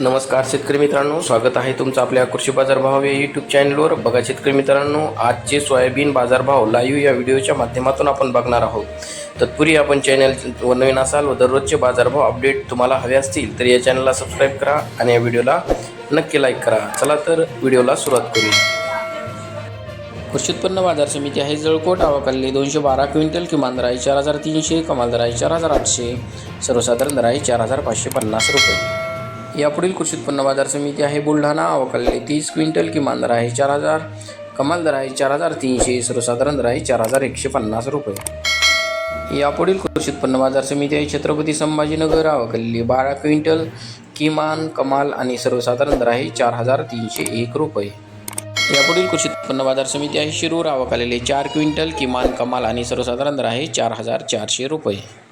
नमस्कार शेतकरी मित्रांनो स्वागत आहे तुमचं आपल्या कृषी बाजारभाव या यूट्यूब चॅनलवर बघा शेतकरी मित्रांनो आजचे सोयाबीन बाजारभाव लाईव्ह या व्हिडिओच्या माध्यमातून आपण बघणार आहोत. तत्पूर्वी आपण चॅनल नवीन असाल व दररोजचे बाजारभाव अपडेट तुम्हाला हवे असतील तर या चॅनलला सबस्क्राईब करा आणि या व्हिडिओला नक्की लाईक करा. चला तर व्हिडिओला सुरुवात करूया कृषी उत्पन्न बाजार समिती आहे जळकोट आवाकल्ली दोनशे बारा क्विंटल किमान दराई चार हजार तीनशे कमाल दराई चार हजार आठशे सर्वसाधारण दराई चार हजार पाचशे पन्नास रुपये. यापुढील कृषी उत्पन्न बाजार समिती आहे. बुलढाणा आवाकल्ली तीस क्विंटल किमान दर आहे चार हजार. कमाल दर आहे चार हजार तीनशे. सर्वसाधारण दर आहे चार हजार एकशे पन्नास रुपये. यापुढील कृषी उत्पन्न बाजार समिती आहे. छत्रपती संभाजीनगर आवाकल्ली बारा क्विंटल किमान कमाल आणि सर्वसाधारण दर आहे चार हजार तीनशे एक रुपये. यापुढील कृषी उत्पन्न बाजार समिती आहे. शिरूर आवक चार क्विंटल किमान कमाल आणि सर्वसाधारण दर आहे चार हजार चारशे रुपये.